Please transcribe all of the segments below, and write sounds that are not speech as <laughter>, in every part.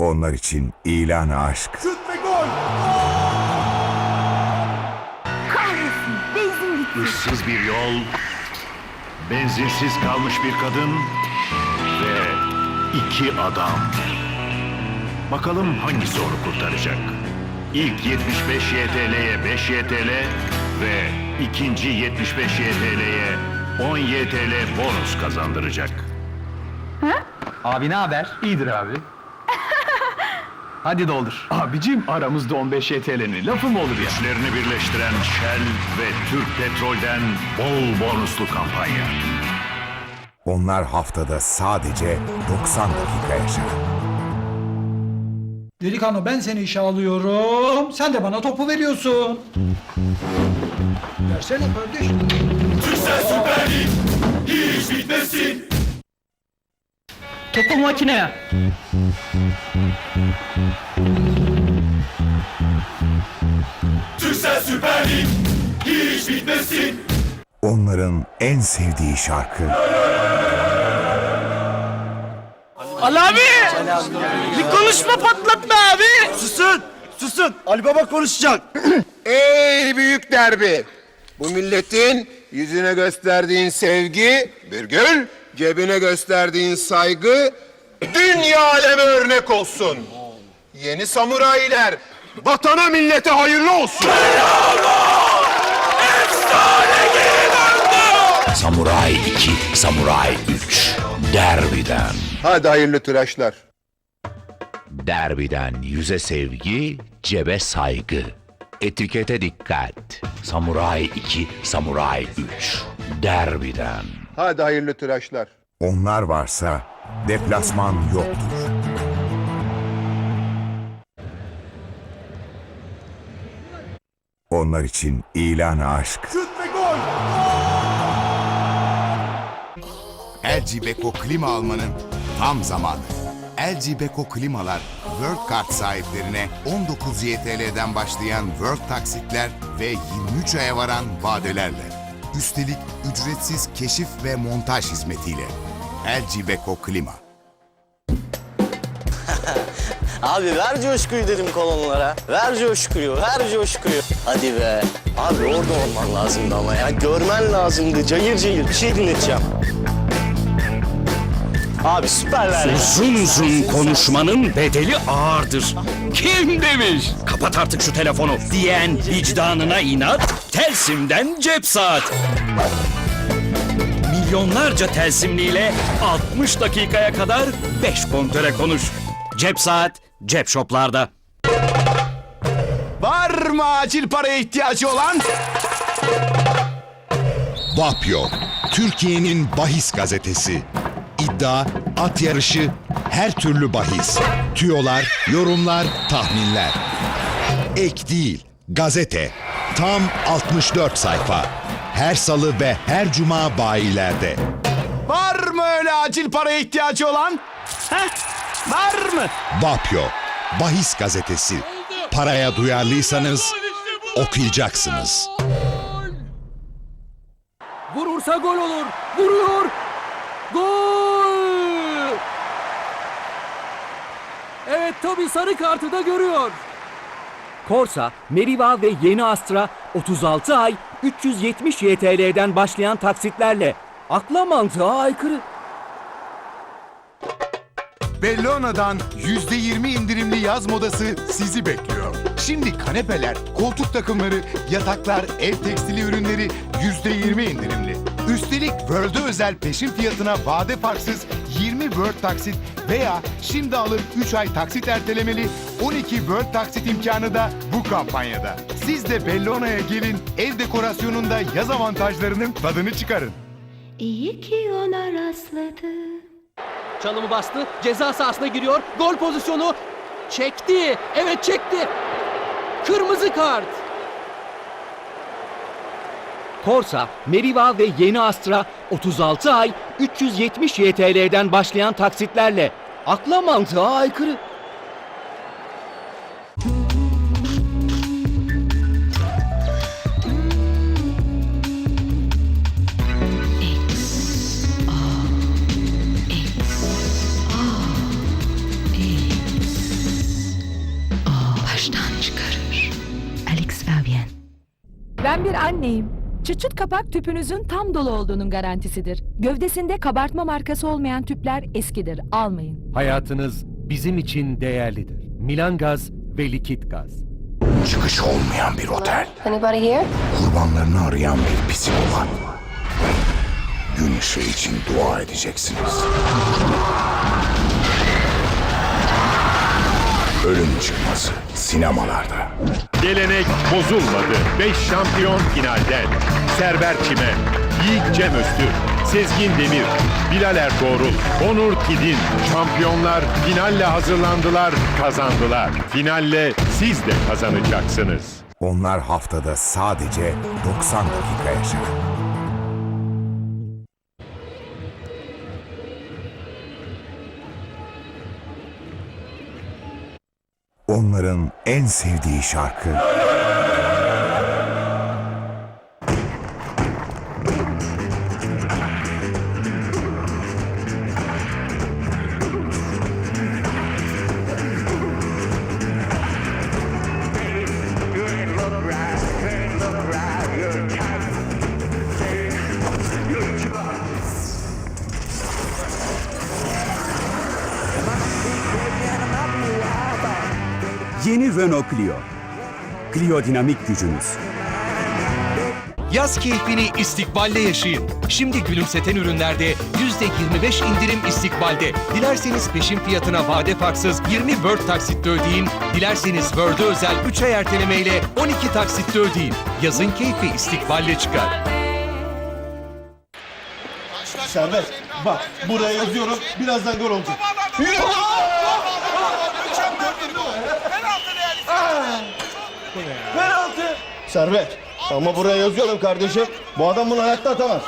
Onlar için ilan aşk. Kahretsin. Benzin bitti. Issız bir yol, benzinsiz kalmış bir kadın ve iki adam. Bakalım hangisi onu kurtaracak? İlk 75 YTL'ye 5 YTL ve ikinci 75 YTL'ye 10 YTL bonus kazandıracak. Abi ne haber? İyidir abi. Hadi doldur. Abicim aramızda 15 YTL'nin lafı mı olur ya? Güçlerini birleştiren Shell ve Türk Petrol'den bol bonuslu kampanya. Onlar haftada sadece 90 dakika yaşar. Delikanlı ben seni işe alıyorum. Sen de bana topu veriyorsun. Versene kardeşim. Topu makineye. Onların en sevdiği şarkı Ali abi! Bir konuşma patlatma abi! Susun! Susun! Ali Baba konuşacak. <clears throat> Ey büyük derbi! Bu milletin yüzüne gösterdiğin sevgi bir gül, cebine gösterdiğin saygı dünya aleme örnek olsun. Yeni samuraylar vatana millete hayırlı olsun. Samuray 2, Samuray 3. Derbiden. Hadi hayırlı tıraşlar. Derbiden yüze sevgi, cebe saygı. Etikete dikkat. Samuray 2, Samuray 3. Derbiden. Hadi hayırlı tıraşlar. onlar varsa deplasman yoktur. Onlar için ilan aşk. LG Beko klima almanın tam zamanı. LG Beko klimalar World Card sahiplerine 19 YTL'den başlayan World taksitler ve 23 aya varan vadelerle. Üstelik ücretsiz keşif ve montaj hizmetiyle. LG Beko Klima. <laughs> Abi ver coşkuyu dedim kolonlara. Ver coşkuyu, ver coşkuyu. Hadi be. Abi orada olman lazımdı ama ya. Görmen lazımdı. Cayır cayır bir şey dinleteceğim. Abi süperler ya. Uzun uzun konuşmanın bedeli ağırdır. Kim demiş? Kapat artık şu telefonu diyen vicdanına inat, Telsim'den cep saat. Milyonlarca telsimliyle 60 dakikaya kadar 5 kontöre konuş. Cep saat, cep shoplarda. Var mı acil paraya ihtiyacı olan? Vapyo, Türkiye'nin bahis gazetesi. İddia, at yarışı, her türlü bahis. Tüyolar, yorumlar, tahminler. Ek değil, gazete. Tam 64 sayfa. Her salı ve her cuma bayilerde. Var mı öyle acil paraya ihtiyacı olan? Var mı? Vapyo, bahis gazetesi. Paraya duyarlıysanız okuyacaksınız. Vurursa gol olur. Vuruyor. Gol! Evet tabii sarı kartı da görüyor. Korsa, Meriva ve Yeni Astra 36 ay 370 YTL'den başlayan taksitlerle akla mantığa aykırı. Bellona'dan %20 indirimli yaz modası sizi bekliyor. Şimdi kanepeler, koltuk takımları, yataklar, ev tekstili ürünleri %20 indirimli. Üstelik World'e özel peşin fiyatına vade farksız 20 World taksit veya şimdi alın 3 ay taksit ertelemeli 12 World taksit imkanı da bu kampanyada. Siz de Bellona'ya gelin, ev dekorasyonunda yaz avantajlarının tadını çıkarın. İyi ki ona rastladım. Çalımı bastı, ceza sahasına giriyor, gol pozisyonu çekti, evet çekti. Kırmızı kart. Korsa, Meriva ve Yeni Astra 36 ay 370 YTL'den başlayan taksitlerle akla mantığa aykırı. Ben bir anneyim. Çıt çıt kapak tüpünüzün tam dolu olduğunun garantisidir. Gövdesinde kabartma markası olmayan tüpler eskidir. Almayın. Hayatınız bizim için değerlidir. Milan Gaz ve Likit Gaz. Çıkış olmayan bir otel. Anybody here? Kurbanlarını arayan bir psikopat. Gün ışığı için dua edeceksiniz. Ölüm çıkması sinemalarda. Gelenek bozulmadı. 5 şampiyon finalden. Serber Çimen, Yiğit Cem Öztürk, Sezgin Demir, Bilal Ertuğrul, Onur Kidin. Şampiyonlar finalle hazırlandılar, kazandılar. Finalle siz de kazanacaksınız. Onlar haftada sadece 90 dakika yaşar. Onların en sevdiği şarkı Yeni Renault Clio. Clio dinamik gücünüz. Yaz keyfini istikballe yaşayın. Şimdi gülümseten ürünlerde %25 indirim istikbalde. Dilerseniz peşin fiyatına vade farksız 20 Word taksitle ödeyin. Dilerseniz Word'e özel 3 ay ertelemeyle 12 taksitle ödeyin. Yazın keyfi istikballe çıkar. Servet bak buraya yazıyorum birazdan gol olacak. Penaltı. Servet ama buraya yazıyorum kardeşim. Bu adam bunu hayatta atamaz.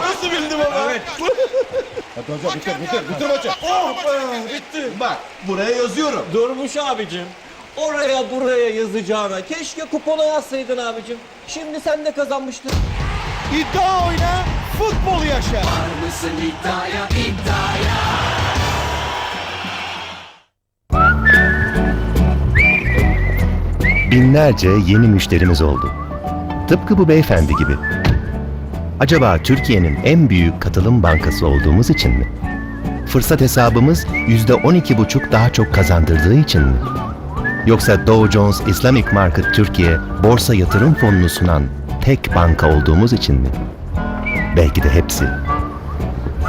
Nasıl bildim ama? Evet. Hadi hocam bitir bitir bitir maçı. Oh be bitti. Bak buraya yazıyorum. Durmuş abicim. Oraya buraya yazacağına keşke kupona yazsaydın abicim. Şimdi sen de kazanmıştın. İddia oyna futbol yaşa. Binlerce yeni müşterimiz oldu. Tıpkı bu beyefendi gibi. Acaba Türkiye'nin en büyük katılım bankası olduğumuz için mi? Fırsat hesabımız %12,5 daha çok kazandırdığı için mi? Yoksa Dow Jones Islamic Market Türkiye borsa yatırım fonunu sunan tek banka olduğumuz için mi? Belki de hepsi.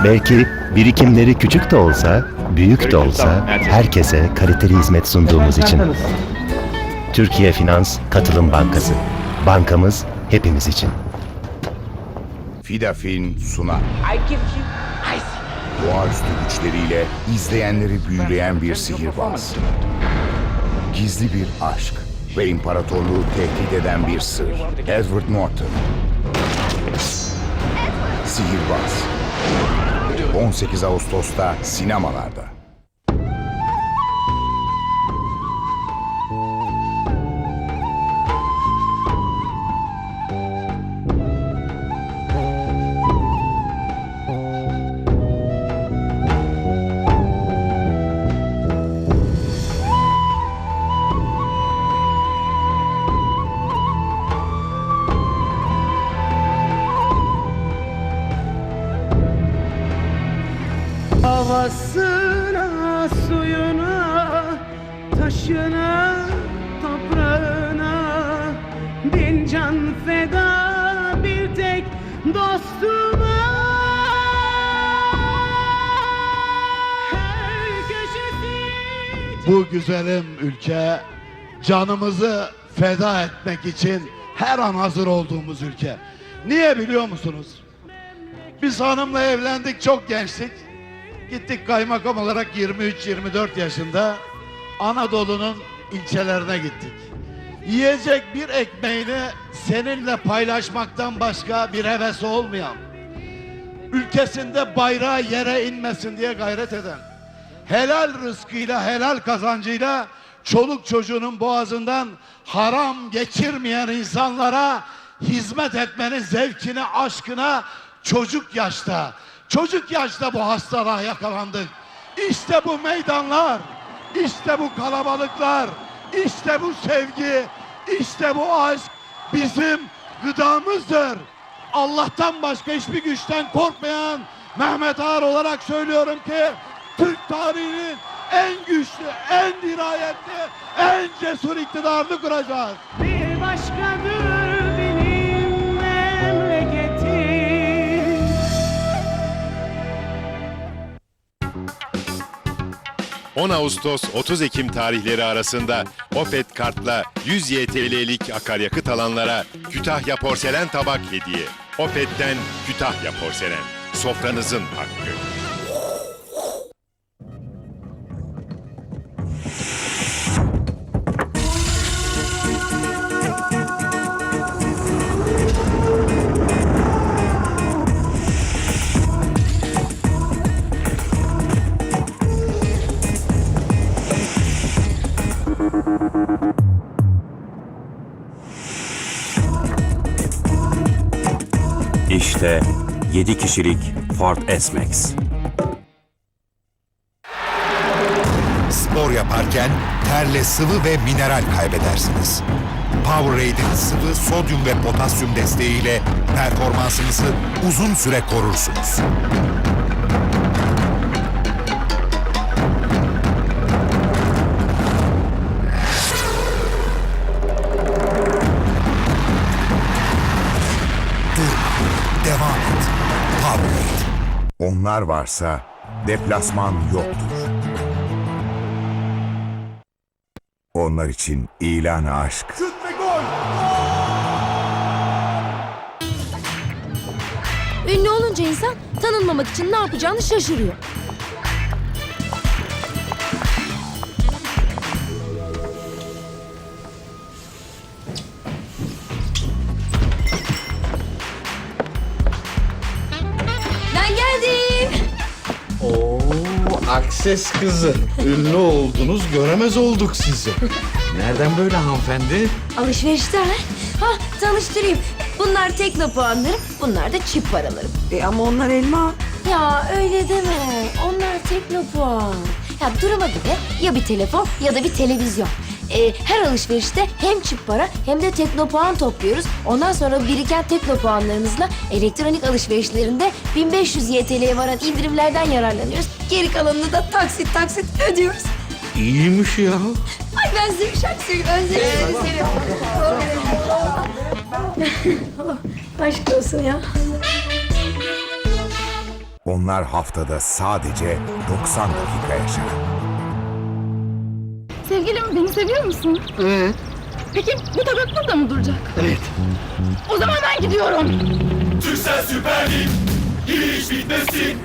Belki birikimleri küçük de olsa, büyük de olsa herkese kaliteli hizmet sunduğumuz için. Türkiye Finans Katılım Bankası. Bankamız hepimiz için. Fidafin sunar. Doğaüstü güçleriyle izleyenleri büyüleyen bir sihirbaz. Gizli bir aşk ve imparatorluğu tehdit eden bir sır. Edward Norton. Sihirbaz. 18 Ağustos'ta sinemalarda. Bin can feda bir tek dostuma Bu güzelim ülke canımızı feda etmek için her an hazır olduğumuz ülke. Niye biliyor musunuz? Biz hanımla evlendik çok gençtik. Gittik kaymakam olarak 23-24 yaşında Anadolu'nun ilçelerine gittik. Yiyecek bir ekmeğini seninle paylaşmaktan başka bir hevesi olmayan, ülkesinde bayrağı yere inmesin diye gayret eden, helal rızkıyla, helal kazancıyla çoluk çocuğunun boğazından haram geçirmeyen insanlara hizmet etmenin zevkine, aşkına çocuk yaşta, çocuk yaşta bu hastalığa yakalandık. İşte bu meydanlar, İşte bu kalabalıklar, işte bu sevgi, işte bu aşk bizim gıdamızdır. Allah'tan başka hiçbir güçten korkmayan Mehmet Ağar olarak söylüyorum ki Türk tarihinin en güçlü, en dirayetli, en cesur iktidarını kuracağız. Bir başkadır benim ...10 Ağustos 30 Ekim tarihleri arasında Opet Kart'la 100 YTL'lik akaryakıt alanlara Kütahya Porselen Tabak hediye. Opet'ten Kütahya Porselen. Sofranızın hakkı. İşte 7 kişilik Ford S-Max. Spor yaparken terle sıvı ve mineral kaybedersiniz. Powerade sıvı sodyum ve potasyum desteğiyle performansınızı uzun süre korursunuz. Onlar varsa deplasman yoktur. Onlar için ilan aşk. Ünlü olunca insan tanınmamak için ne yapacağını şaşırıyor. Akses kızı. Ünlü oldunuz, göremez olduk sizi. Nereden böyle hanımefendi? Alışverişten. Ha tanıştırayım. Bunlar tekno puanlarım, bunlar da çip paralarım. E ama onlar elma. Ya öyle deme. Onlar tekno puan. Ya duruma göre ya bir telefon ya da bir televizyon. Ee, her alışverişte hem çip para hem de tekno puan topluyoruz. Ondan sonra biriken tekno puanlarımızla elektronik alışverişlerinde 1500 YTL'ye varan indirimlerden yararlanıyoruz. Geri kalanını da taksit taksit ödüyoruz. İyiymiş ya. Ay ben size bir şarkı söyleyeyim. Ben seni. <laughs> Aşk olsun ya. Onlar haftada sadece 90 dakika yaşar. Sevgilim beni seviyor musun? Evet. Peki bu tabak burada mı duracak? Evet. O zaman ben gidiyorum. Türksel Süper Lig, hiç bitmesin.